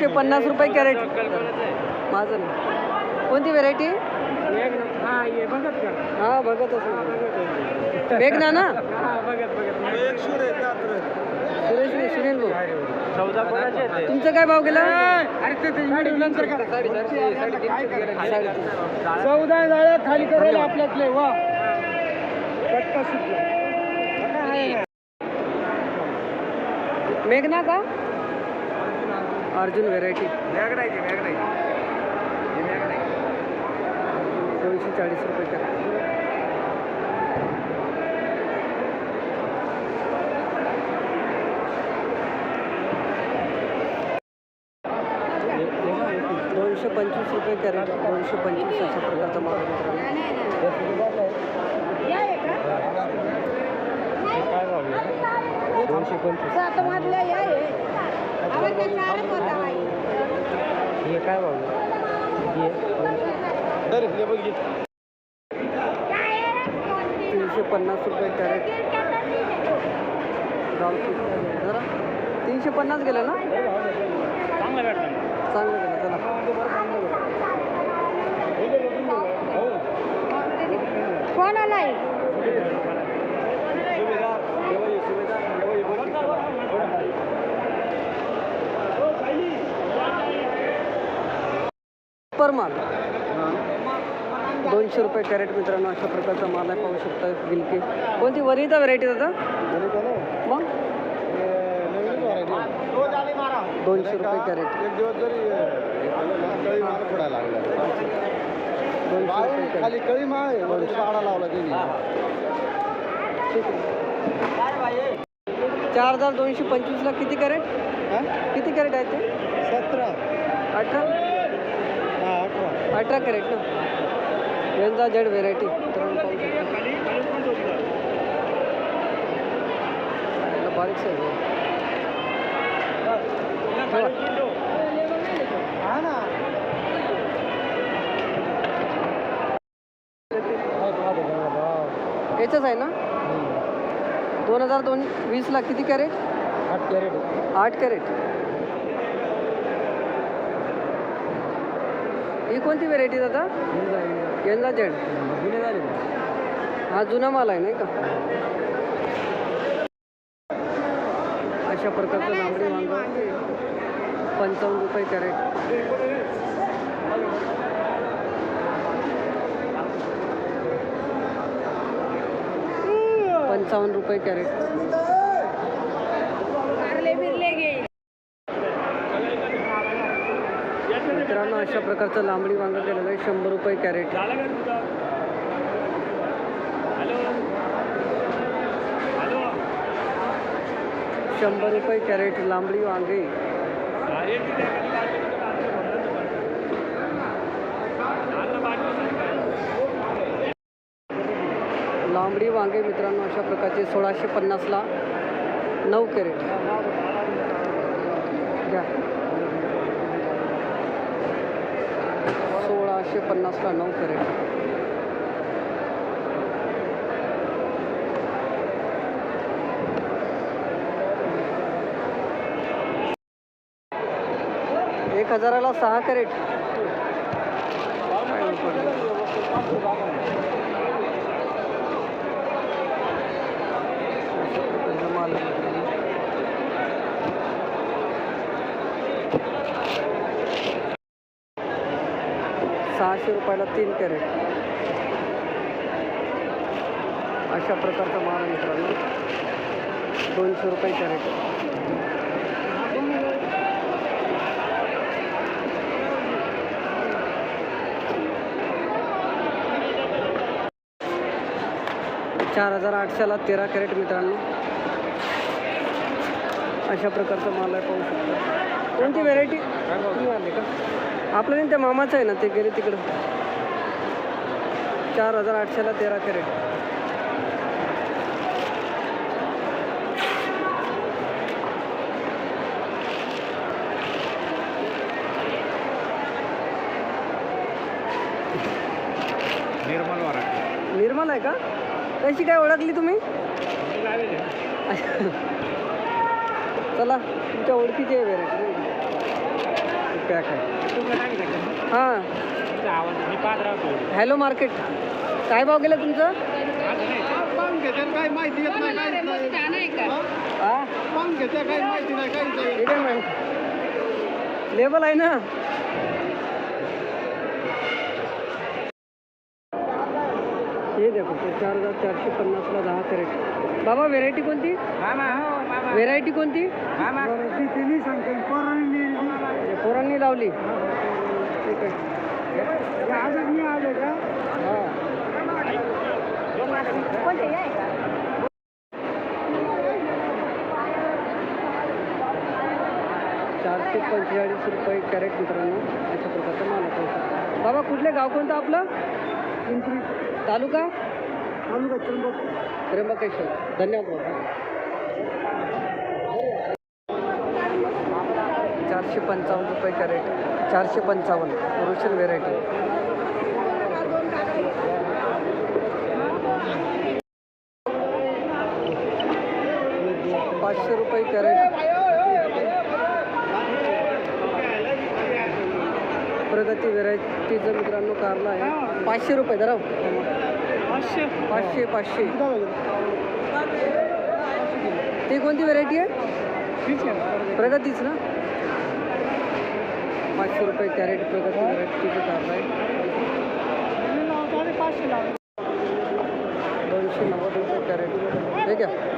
पाचशे पन्नास रुपये कॅरेट. माझं नाही. कोणती व्हेरायटी हा ये बघत हा असं मेघना ना? सुरेश सुनील भाऊ. तुमचं काय भाव गेला. चौदा जाळ्या खाली करायला आपल्यातले. वा. मेघना का? अर्जुन व्हेरायटी. दोनशे चाळीस रुपये कॅरेट दोनशे पंचवीस रुपये कॅरेट दोनशे पंचवीस अशा प्रकारचा माल मित्रांनो. दोनशे पंचवीस. हे काय बाबा हे तीनशे पन्नास रुपये कॅरेट जरा तीनशे पन्नास गेलं ना चांगलं गेलं चला कोण आलाय पर माल. दोनशे रुपये कॅरेट मित्रांनो अशा प्रकारचा माल आहे. पाहू शकता गिलकी कोणती? वनिता व्हरायटी दादा? मग? दोनशे रुपये कॅरेट. एक दिवस जरी माल लागला. खाली कळी माळ आहे, वरती लावला ठीक आहे. चार हजार दोनशे पंचवीसला किती कॅरेट? किती कॅरेट आहेत ते? सतरा. अठरा? अठरा कॅरेट ना? वेंजा जेड व्हेरायटी बारीक साईज याचंच आहे ना? दोन हजार दोन वीसला किती कॅरेट? आठ कॅरेट. आठ कॅरेट. ही कोणती व्हेरायटी दादा? यंदा जेड हा जुना माल आहे नाही का? अशा प्रकारचं लांबडी वांग पंचावन्न रुपये कॅरेट. पंचावन्न रुपये कॅरेट. अशा लांबडी वांगं केलेलं आहे शंभर रुपये कॅरेट. शंभर रुपये कॅरेट लांबडी वांगे. लांबडी वांगे मित्रांनो अशा प्रकारचे सोळाशे पन्नासला नऊ कॅरेट. घ्या. सहाशे पन्नासला नऊ करेट एक हजाराला सहा कॅरेट काय नाही पडलं. अशा प्रकारचा माल आहे मित्रांनो. सहाशे रुपयाला तीन कॅरेट. अशा प्रकारचा माल मित्रांनो. दोनशे रुपये कॅरेट. चार हजार आठशेला तेरा कॅरेट मित्रांनो. अशा प्रकारचा माल आहे पाहू शकतो. कोणती व्हेरायटी का आपलं नाही त्या मामाचं आहे ना ते गेले तिकडं. चार हजार आठशेला तेरा कॅरेट. निर्मल निर्मल आहे का? कशी काय ओळखली तुम्ही? चला तुमच्या ओळखीची आहे व्हेरायटी पॅक आहे. हां. Hello market. काय भाव गेलं तुमचं? काय माहिती येत नाही काय हा पाहून घेते काही माहिती? नाही काहीच नाही ठीक आहे मॅम लेबल आहे ना? हे देखो ते चार हजार चारशे पन्नासला दहा कॅरेट. बाबा व्हेरायटी कोणती? व्हेरायटी कोणती? तिने सांगते पोरांनी लावली. ठीक आहे आजच मी आलो का हां चारशे पंचेचाळीस रुपये कॅरेट मित्रांनो अशा प्रकारचा माल आहे बाबा कुठले गाव कोणतं आपलं? पिंपरी. तालुका? तालुका त्र्यंबक त्र्यंबकेश्वर. धन्यवाद बाबा. चारशे पंचावन्न रुपये कॅरेट चारशे पंचावन्न ओरिजिनल व्हेरायटी पाचशे रुपये कॅरेट. प्रगती व्हेरायटीचं मित्रांनो कारला आहे. पाचशे रुपये धरा. पाचशे. पाचशे पाचशे. ती कोणती व्हेरायटी आहे. प्रगतीच ना? पाचशे रुपये कॅरेट प्रगती व्हेरायटीचं कारला आहे पाचशे लावा दोनशे नव्वद रुपये कॅरेट. ठीक आहे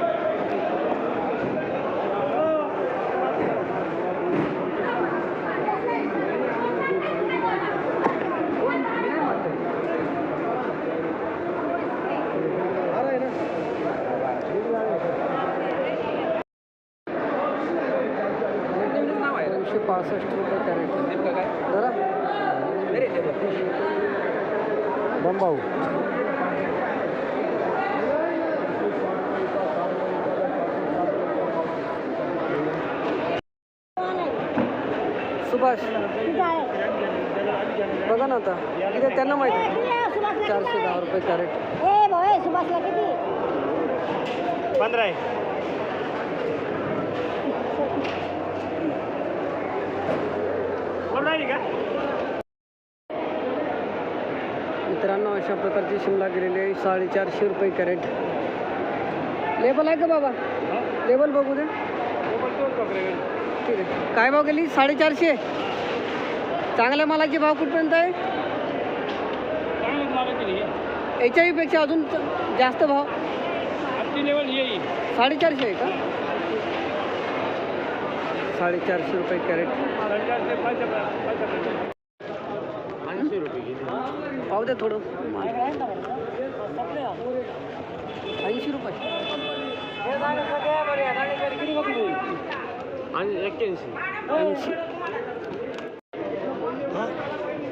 दोनशे पासष्ट रुपये कॅरेट जरा बंबाऊ सुभाष बघा ना आता. इथे त्यांना माहिती आहे. चारशे दहा रुपये कॅरेट. सुभाषला किती पंधरा आहे. का? मित्रांनो अशा प्रकारची शिमला गेलेली आहे. साडेचारशे रुपये कॅरेट. लेबल आहे का बाबा? लेबल बघू दे. ठीक आहे काय भाव गेली? साडेचारशे. चांगल्या मालाचे भाव कुठपर्यंत आहे? याच्याही पेक्षा अजून जास्त भाव? साडेचारशे आहे का? साडेचारशे रुपये कॅरेट. पाहू द्या थोडं. ऐंशी रुपये. आणि एक्क्याऐंशी ऐंशी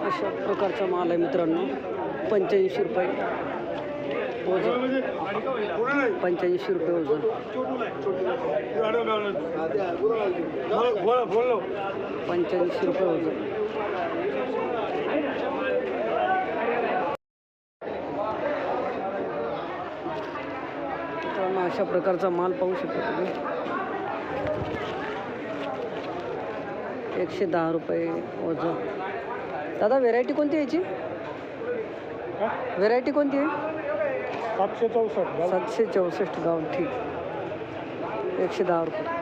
अशा प्रकारचा माल आहे मित्रांनो. पंच्याऐंशी रुपये ओझं पंच्याऐंशी रुपये ओझं पंच्याऐंशी रुपये ओझन अशा प्रकारचा माल पाहू शकतो तुम्ही. एकशे दहा रुपये ओझं दादा व्हेरायटी कोणती आहे याची? व्हेरायटी कोणती आहे? सातशे चौसष्ट. सातशे चौसष्ट गाव ठीक. एकशे दहा रुपये.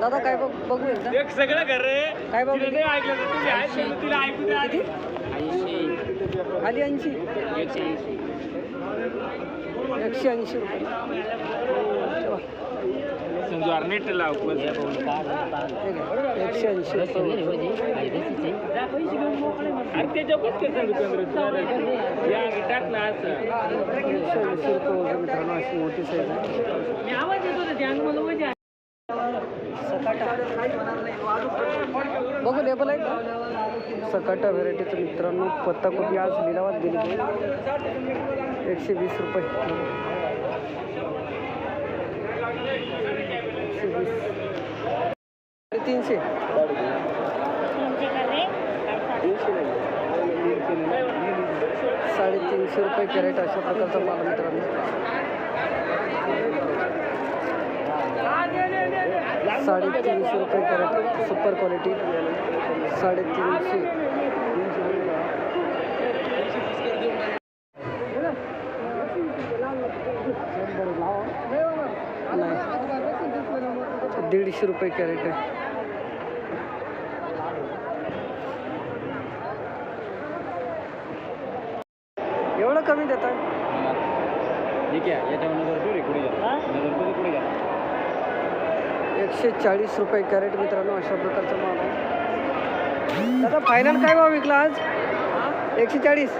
दादा काय बघ बघू एकदा. एक सगळं घर रे. काय? नाही ऐकलं तर तुम्ही ऐकलं तिला ऐकू द्या. आधी. खाली ऐंशी. एकशे ऐंशी रुपये. समजू अरे लाव एकशे ऐंशी रुपये कसं या एकशे ऐंशी रुपये वजन मित्रांनो अशी मोठी साईज आहे आवाज येतो ना मला बघू लेबल आहे का? सकाटा व्हेरायटीचं मित्रांनो पत्ताकोबी आज लिलावात दिली एकशे वीस रुपये. साडेतीनशे रुपये कॅरेट अशा प्रकारचा माल मित्रांनो साडेतीनशे रुपये कॅरेट, सुपर क्वालिटी। साडेतीनशे नाही दीडशे रुपये कॅरेट आहे एवढं कमी देत आहे ठीक आहे याच्यावर नजर पुढे पुढे जा. नजर पुढे पुढे जा. एकशे चाळीस रुपये कॅरेट मित्रांनो अशा प्रकारचा माल आहे. दादा फायनल काय भाव विकला आज? एकशे चाळीस.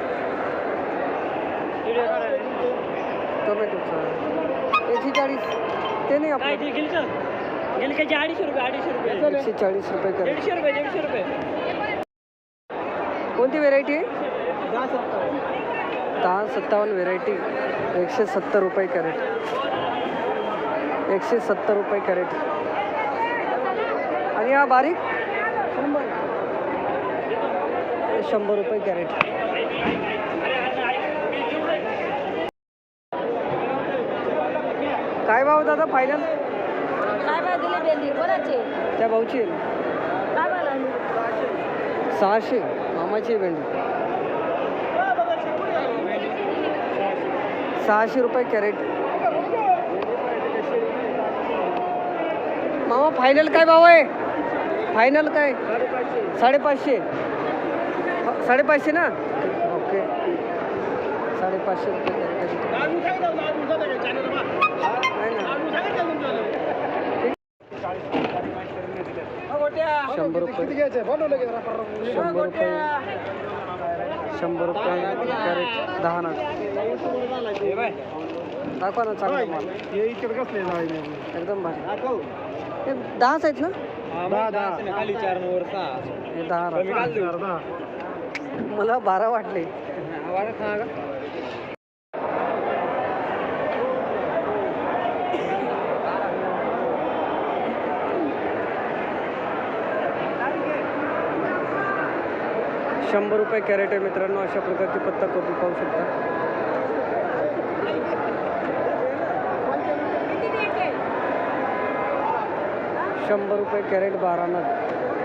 टोमॅटोचा एकशे चाळीस. ते नाही गिलकाचे अडीचशे रुपये अडीचशे रुपये? एकशे चाळीस रुपये कॅरेट. दीडशे रुपये दीडशे रुपये. कोणती व्हेरायटी आहे? दहा सत्तावन्न व्हेरायटी एकशे सत्तर रुपये कॅरेट. एकशे सत्तर रुपये कॅरेट. आणि हा बारीक? हे शंभर रुपये कॅरेट. काय भाव दादा फायनल काय काय दिले भेंडी कोणाचे? त्या भाऊची. काय सहाशे. मामाची भेंडी सहाशे रुपये कॅरेट. मामा फायनल काय भाव आहे? फायनल काय? साडेपाचशे. साडेपाचशे ना? ओके साडेपाचशे रुपये शंभर रुपये. शंभर रुपये. शंभर रुपये कॅरेट दहा ना दाखवा ना चांगला माल. हे एकदम भारी. हे दहाच आहेत ना? हे. दहा मला बारा वाटले. शंभर रुपये कॅरेट आहे मित्रांनो अशा प्रकारची पत्ता कोबी पाहू शकता. शंभर रुपये कॅरेट बारा नग